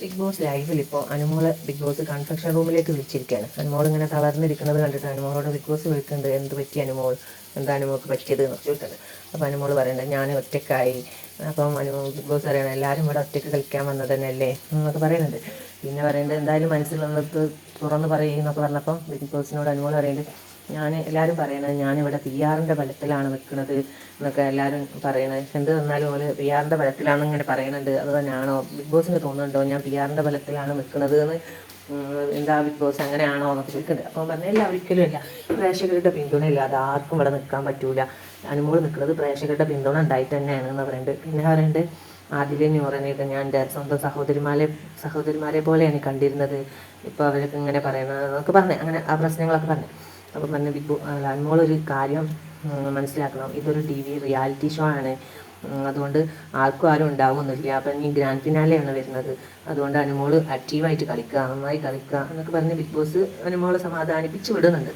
Big boss ലൈവിൽ ഇപ്പോൾ Anumol big boss confection റൂമിലേക്ക് വിളിച്ചിരിക്കുകയാണ് അനുമോൾ ഇങ്ങനെ തളർന്നിരിക്കുന്നത് കണ്ടിട്ട് അനുമോളോട് ബിഗ് ബോസ് വിളിക്കുന്നുണ്ട് എന്ത് പറ്റി അനുമോൾ? എന്താ അനുമോൾക്ക് പറ്റിയത് എന്ന് ചോദിക്കുന്നത്. അപ്പോൾ അനുമോൾ പറയുന്നത് ഞാൻ ഒറ്റക്കായി അപ്പം അനുമോൾ ബിഗ് ബോസ് പറയണം എല്ലാവരും ഇവിടെ ഒറ്റയ്ക്ക് കളിക്കാൻ വന്നത് തന്നെയല്ലേ എന്നൊക്കെ പറയുന്നുണ്ട് പിന്നെ പറയുന്നത് എന്തായാലും വന്നിട്ട് തുറന്ന് പറയുന്നൊക്കെ പറഞ്ഞപ്പം ബിഗ് ബോസിനോട് അനുമോൾ പറയുന്നത് ഞാൻ എല്ലാവരും പറയണത് ഞാനിവിടെ പി ആറിന്റെ ബലത്തിലാണ് വെക്കുന്നത് എന്നൊക്കെ എല്ലാവരും പറയണത്. എന്ത് തന്നാലും ഓൽ പി ആറിന്റെ ബലത്തിലാണ് ഇങ്ങനെ പറയണുണ്ട് അത് തന്നെയാണോ? ബിഗ് ബോസിന് തോന്നുന്നുണ്ടോ? ഞാൻ പി ആറിന്റെ ബലത്തിലാണ് നിൽക്കുന്നത് എന്ന് എന്താ ബിഗ് ബോസ് അങ്ങനെയാണോ എന്നൊക്കെ ചോദിക്കുന്നുണ്ട്. അപ്പോൾ പറഞ്ഞില്ല ഒരിക്കലും ഇല്ല. പ്രേക്ഷകരുടെ പിന്തുണ ഇല്ലാതെ ആർക്കും ഇവിടെ നിൽക്കാൻ പറ്റൂല. അനുമോൾ നിൽക്കുന്നത് പ്രേക്ഷകരുടെ പിന്തുണ ഉണ്ടായിട്ട് തന്നെയാണ് എന്ന് പറയുന്നുണ്ട് പിന്നെ പറയുന്നുണ്ട് ആദ്യമേ പറയുന്നത് ഞാൻ എന്റെ സ്വന്തം സഹോദരിമാരെ സഹോദരിമാരെ പോലെയാണ് കണ്ടിരുന്നത്. ഇപ്പോൾ അവരൊക്കെ ഇങ്ങനെ പറയുന്നത് എന്നൊക്കെ പറഞ്ഞു അങ്ങനെ ആ പ്രശ്നങ്ങളൊക്കെ പറഞ്ഞു. അപ്പം പറഞ്ഞു ബിഗ് ബോ അനുമോൾ ഒരു കാര്യം മനസ്സിലാക്കണം. ഇതൊരു ടി വി റിയാലിറ്റി ഷോ ആണ്. അതുകൊണ്ട് ആർക്കും ആരും ഉണ്ടാവുമൊന്നുമില്ല അപ്പം ഈ ഗ്രാൻഡ് ഫിനാലെയാണ് വരുന്നത്. അതുകൊണ്ട് അനുമോൾ ആക്റ്റീവായിട്ട് കളിക്കുക നന്നായി കളിക്കുക എന്നൊക്കെ പറഞ്ഞ് ബിഗ് ബോസ് അനുമോളെ സമാധാനിപ്പിച്ച് വിടുന്നുണ്ട്.